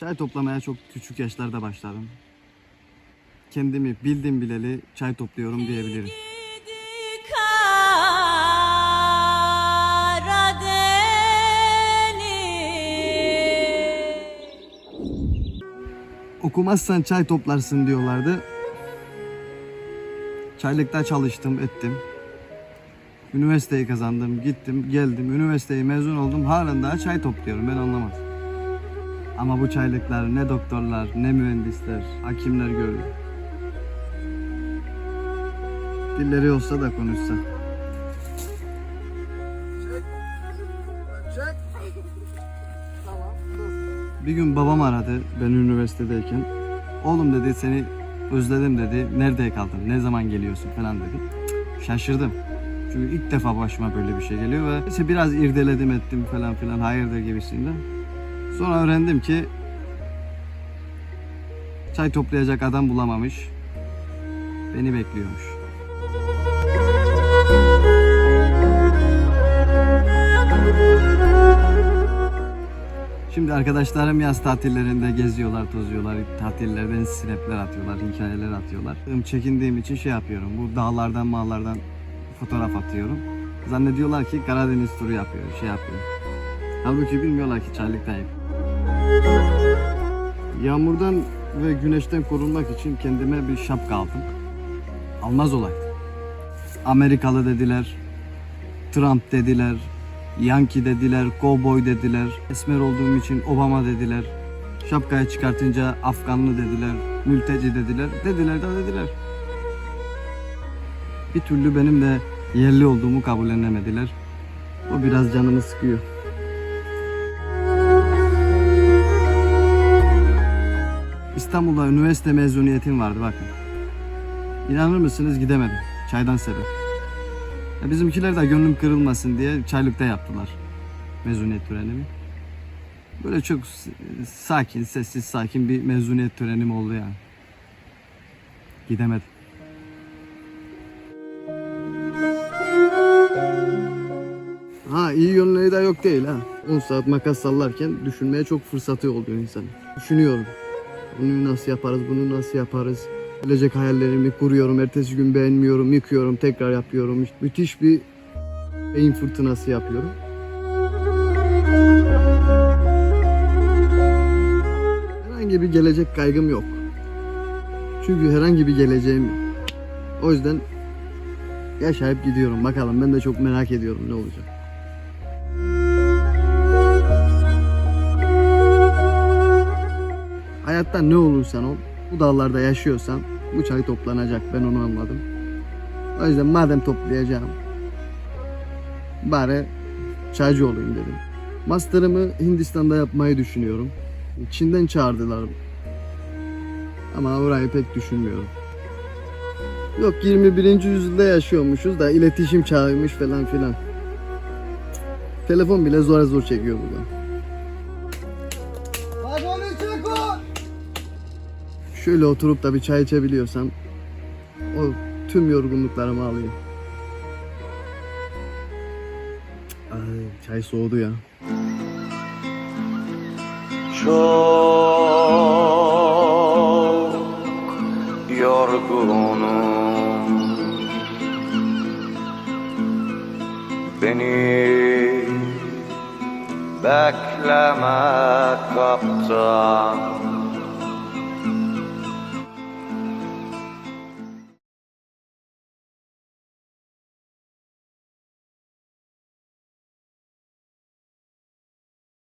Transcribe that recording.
Çay toplamaya çok küçük yaşlarda başladım. Kendimi bildim bileli çay topluyorum diyebilirim. Okumazsan çay toplarsın diyorlardı. Çaylıkta çalıştım, ettim. Üniversiteyi kazandım, gittim, geldim. Üniversiteyi mezun oldum. Halen daha çay topluyorum. Ben anlamadım. Ama bu çaylıklar ne doktorlar, ne mühendisler, hakimler gördü. Dilleri olsa da konuşsa. Bir gün babam aradı ben üniversitedeyken. Oğlum dedi seni özledim dedi. Nerede kaldın? Ne zaman geliyorsun falan dedi. Şaşırdım. Çünkü ilk defa başıma böyle bir şey geliyor ve işte biraz irdeledim ettim falan filan hayırdır gibisinden. Sonra öğrendim ki çay toplayacak adam bulamamış. Beni bekliyormuş. Şimdi arkadaşlarım yaz tatillerinde geziyorlar, tozuyorlar. Tatillerden snapler atıyorlar, hikayeler atıyorlar. Çekindiğim için şey yapıyorum. Bu dağlardan, mağlardan fotoğraf atıyorum. Zannediyorlar ki Karadeniz turu yapıyor, şey yapıyor. Halbuki bilmiyorlar ki çaylıktayım. Yağmurdan ve güneşten korunmak için kendime bir şapka aldım. Almaz olaydı. Amerikalı dediler, Trump dediler, Yankee dediler, Cowboy dediler, esmer olduğum için Obama dediler. Şapkayı çıkartınca Afganlı dediler, mülteci dediler, dediler de dediler. Bir türlü benim de yerli olduğumu kabullenemediler. O biraz canımı sıkıyor. İstanbul'da üniversite mezuniyetim vardı bakın. İnanır mısınız gidemedim. Çaydan sebep. Ya bizimkiler de gönlüm kırılmasın diye çaylıkta yaptılar mezuniyet törenimi. Böyle çok sakin, sessiz, sakin bir mezuniyet törenim oldu yani. Gidemedim. Ha iyi yönleri de yok değil ha. 10 saat makas sallarken düşünmeye çok fırsatı oluyor insanın. Düşünüyorum. Bunu nasıl yaparız, bunu nasıl yaparız? Gelecek hayallerimi kuruyorum. Ertesi gün beğenmiyorum, yıkıyorum, tekrar yapıyorum. İşte müthiş bir beyin fırtınası yapıyorum. Herhangi bir gelecek kaygım yok. Çünkü herhangi bir geleceğim. O yüzden yaşayıp gidiyorum. Bakalım ben de çok merak ediyorum ne olacak. Hayatta ne olursan ol, bu dağlarda yaşıyorsan bu çay toplanacak. Ben onu anladım. O yüzden madem toplayacağım, bari çaycı olayım dedim. Master'ımı Hindistan'da yapmayı düşünüyorum. Çin'den çağırdılar. Ama orayı pek düşünmüyorum. Yok 21. yüzyılda yaşıyormuşuz da iletişim çağıymış falan filan. Telefon bile zor zor çekiyor buradan. Şöyle oturup da bir çay içebiliyorsam o tüm yorgunluklarımı alayım. Ay, çay soğudu ya. Çok yorgunum Beni bekleme kaptan